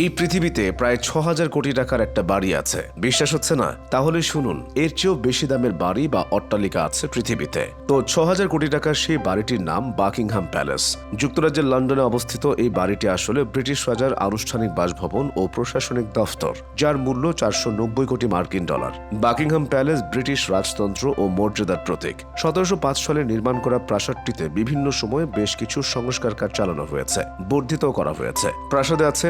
এই পৃথিবীতে প্রায় ছ হাজার কোটি টাকার একটা বাড়ি আছে। বিশ্বাস হচ্ছে না? তাহলে শুনুন, এর চেয়েও বেশি দামের বাড়ি বা অট্টালিকা আছে পৃথিবীতে। তো ছ হাজার কোটি টাকার সেই বাড়িটির নাম বাকিংহাম প্যালেস। যুক্তরাজ্যের লন্ডনে অবস্থিত এই বাড়িটি আসলে ব্রিটিশ রাজার আনুষ্ঠানিক বাসভবন ও প্রশাসনিক দফতর, যার মূল্য চারশো নব্বই কোটি মার্কিন ডলার। বাকিংহাম প্যালেস ব্রিটিশ রাজতন্ত্র ও মর্যাদার প্রতীক। সতেরোশো পাঁচ সালে নির্মাণ করা প্রাসাদটিতে বিভিন্ন সময়ে বেশ কিছু সংস্কার কাজ চালানো হয়েছে বর্ধিত করা হয়েছে। প্রাসাদে আছে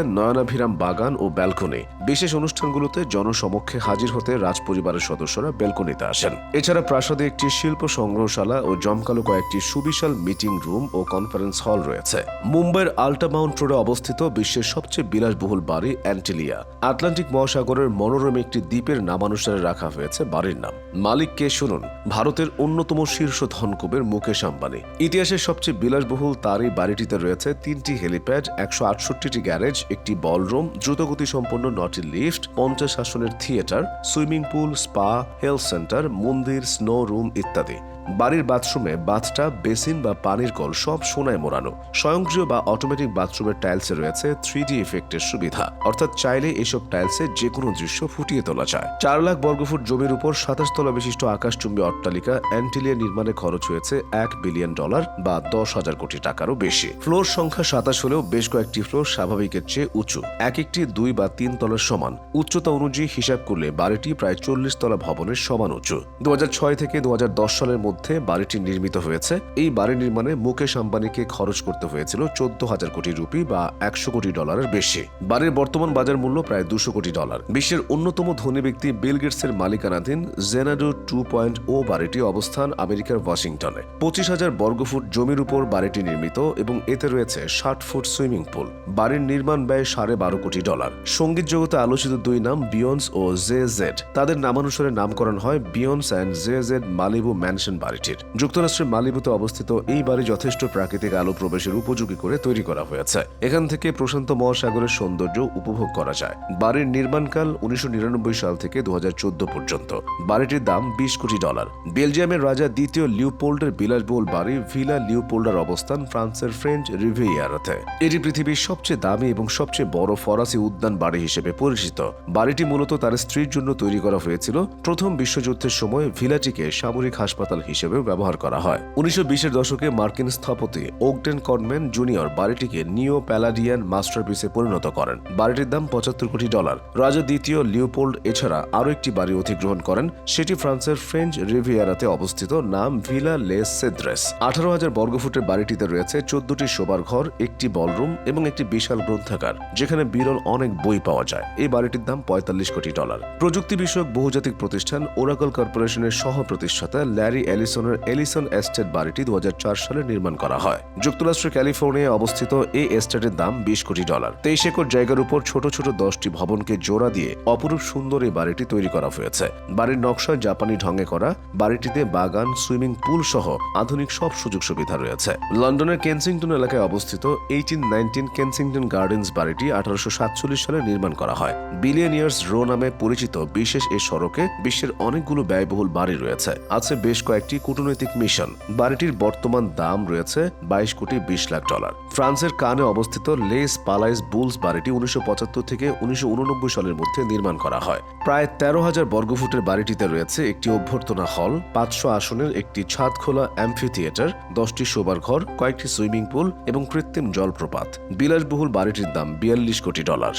বাগান ও ব্যালকনি। বিশেষ অনুষ্ঠানগুলোতে জনসমক্ষে হাজির হতে রাজপরিবারের সদস্যরা বেলকনিতে আসেন। এছাড়া প্রাসাদে একটি শিল্প সংগ্রহশালা ও জমকালো কয়েকটি সুবিশাল মিটিং রুম ও কনফারেন্স হল রয়েছে। মুম্বাইয়ের আল্টা মাউন্ট রোডে অবস্থিত বিশ্বের সবচেয়ে বিলাসবহুল বাড়ি অ্যান্টিলিয়া। আটলান্টিক মহাসাগরের মনোরম একটি দ্বীপের নামানুসারে রাখা হয়েছে বাড়ির নাম। মালিক কে শুনুন, ভারতের অন্যতম শীর্ষ ধনকুবের মুকেশ আম্বানি। ইতিহাসের সবচেয়ে বিলাসবহুল তার এই বাড়িটিতে রয়েছে তিনটি হেলিপ্যাড, একশো আটষট্টিটি গ্যারেজ, একটি বলরুম দ্রুতগতি সম্পন্ন নটি লিফট পঞ্চাশ আসনের theatre swimming pool spa health centre মন্দির স্নো রুম ইত্যাদি। বাড়ির বাথরুমে বাথটা, বেসিন বা পানির কল সব সোনায় মোড়ানো। স্বয়ংক্রিয় বা অটোমেটিক বাথরুমের টাইলসে রয়েছে থ্রি ডি ইফেক্টের সুবিধা। অর্থাৎ চাইলে এসব টাইলসে যে কোনো দৃশ্য ফুটিয়ে তোলা যায়। চার লাখ বর্গফুট জমির উপর সাতাশ তলা বিশিষ্ট আকাশচুম্বী অট্টালিকা অ্যান্টিলিয়া নির্মাণে খরচ হয়েছে এক বিলিয়ন ডলার বা দশ হাজার কোটি টাকারও বেশি। ফ্লোর সংখ্যা সাতাশ হলেও বেশ কয়েকটি ফ্লোর স্বাভাবিকের চেয়ে উঁচু। এক একটি দুই বা তিন তলার সমান। উচ্চতা অনুযায়ী হিসাব করলে বাড়িটি প্রায় চল্লিশ তলা ভবনের সমান উঁচু। দু হাজার ছয় থেকে দুহাজার দশ সালের মধ্যে বাড়িটি নির্মিত হয়েছে। এই বাড়ি নির্মাণে মুকেশ আম্বানিকে খরচ করতে হয়েছিল চোদ্দ হাজার কোটি রুপি বা একশো কোটি ডলারের বেশি। বাড়ির বর্তমান বাজার মূল্য প্রায় দুশো কোটি ডলার। বিশ্বের অন্যতম ধনী ব্যক্তি বিল গেটসের মালিকানাধীন জেনাডো টু পয়েন্ট ও বাড়িটি অবস্থান আমেরিকার ওয়াশিংটনে। পঁচিশ হাজার বর্গফুট জমির উপর বাড়িটি নির্মিত এবং এতে রয়েছে ষাট ফুট সুইমিং পুল। বাড়ির নির্মাণ ব্যয় সাড়ে বারো কোটি ডলার। সংগীত জগতে আলোচিত দুই নাম বিয়ন্স ও জে জেড। তাদের নামানুসারে নামকরণ হয় Beyonce and Jay Z Malibu mansion বাড়িটির। যুক্তরাষ্ট্রের মালিবুতে অবস্থিত এই বাড়ি যথেষ্ট প্রাকৃতিক আলো প্রবেশের উপযোগী করে তৈরি করা হয়েছে। এখান থেকে প্রশান্ত মহাসাগরের সৌন্দর্য উপভোগ করা যায়। বাড়ির নির্মাণকাল উনিশশো সাল থেকে দু পর্যন্ত। বাড়িটির দাম বিশ কোটি ডলার। বেলজিয়ামের রাজা দ্বিতীয় লিওপোল্ডের বিলাসবহুল বাড়ি ভিলা লিওপোল্ডার অবস্থান ফ্রান্সের ফ্রেঞ্চ রিভিয়ারাতে এটি পৃথিবীর সবচেয়ে দামি এবং সবচেয়ে বড় ফরাসি উদ্যান বাড়ি হিসেবে পরিচিত। বাড়িটি মূলত তার স্ত্রীর জন্য তৈরি করা হয়েছিল। প্রথম বিশ্বযুদ্ধের সময় ভিলাটিকে সামরিক হাসপাতাল হিসেবেও ব্যবহার করা হয়। উনিশশো দশকে মার্কিন স্থপতি ওকডেন কনম্যান জুনিয়র বাড়িটিকে নিও প্যালাডিয়ান মাস্টারপিসে পরিণত করেন। বাড়িটির দাম পঁচাত্তর কোটি ডলার। রাজা দ্বিতীয় লিওপোল্ড এছাড়া আরও একটি বাড়ি অধিগ্রহণ করেন, সেটি ফ্রান্সের ফ্রেঞ্চ রিভিয়ারাতে অবস্থিত, নাম ভিলা লে সেদ্রেস। আঠারো হাজার বর্গফুটের বাড়িটিতে রয়েছে চোদ্দটি শোবার ঘর, একটি বলরুম এবং একটি বিশাল গ্রন্থাগার, যেখানে বিরল অনেক বই পাওয়া যায়। এই বাড়িটির দাম পঁয়তাল্লিশ কোটি ডলার। প্রযুক্তি বিষয়ক বহুজাতিক প্রতিষ্ঠান ওরাকল কর্পোরেশনের সহ প্রতিষ্ঠাতা ল্যারি এলিসনের এলিসন এস্টেট বাড়িটি দু সালে নির্মাণ করা হয়। যুক্তরাষ্ট্রের ক্যালিফোর্নিয়ায় অবস্থিত এই এস্টেটের দাম বিশ কোটি ডলার। তেইশ একর জায়গার উপর ছোট ছোট দশটি ভবনকে জোড়া দিয়ে অপরূপ সুন্দর এই বাড়িটি তৈরি করা হয়েছে। বাড়ির নকশা জাপানি ঢঙে করা বাড়িটিতে বাগান, সুইমিং পুল সহ আধুনিক সব সুযোগ সুবিধা রয়েছে। লন্ডনের কেনসিংটন এলাকায় অবস্থিত এইটিন নাইনটিন কেনসিংটন গার্ডেন্স বাড়িটি আঠারোশো সাতচল্লিশ সালে নির্মাণ করা হয়। বিলিয়নিয়ার্স রো নামে পরিচিত বিশেষ এ সড়কে বিশ্বের অনেকগুলো ব্যয়বহুল বাড়ি রয়েছে। আছে বেশ কয়েকটি কূটনৈতিক মিশন। বাড়িটির বর্তমান দাম রয়েছে বাইশ কোটি বিশ লাখ ডলার। ফ্রান্সের কানে অবস্থিত লেস পালাইস বুলস বাড়িটি উনিশশো থেকে উনিশশো উননব্বই সালের মধ্যে নির্মাণ করা হয়। প্রায় তেরো হাজার বর্গফুটের বাড়িটিতে রয়েছে একটি অভ্যর্থনা হল, পাঁচশো আসনের একটি ছাদ খোলা অ্যাম্ফি থিয়েটার দশটি শোবার ঘর, কয়েকটি সুইমিং পুল এবং কৃত্রিম জলপ্রপাত। বিলাসবহুল বাড়িটির দাম বিয়াল্লিশ কোটি ডলার।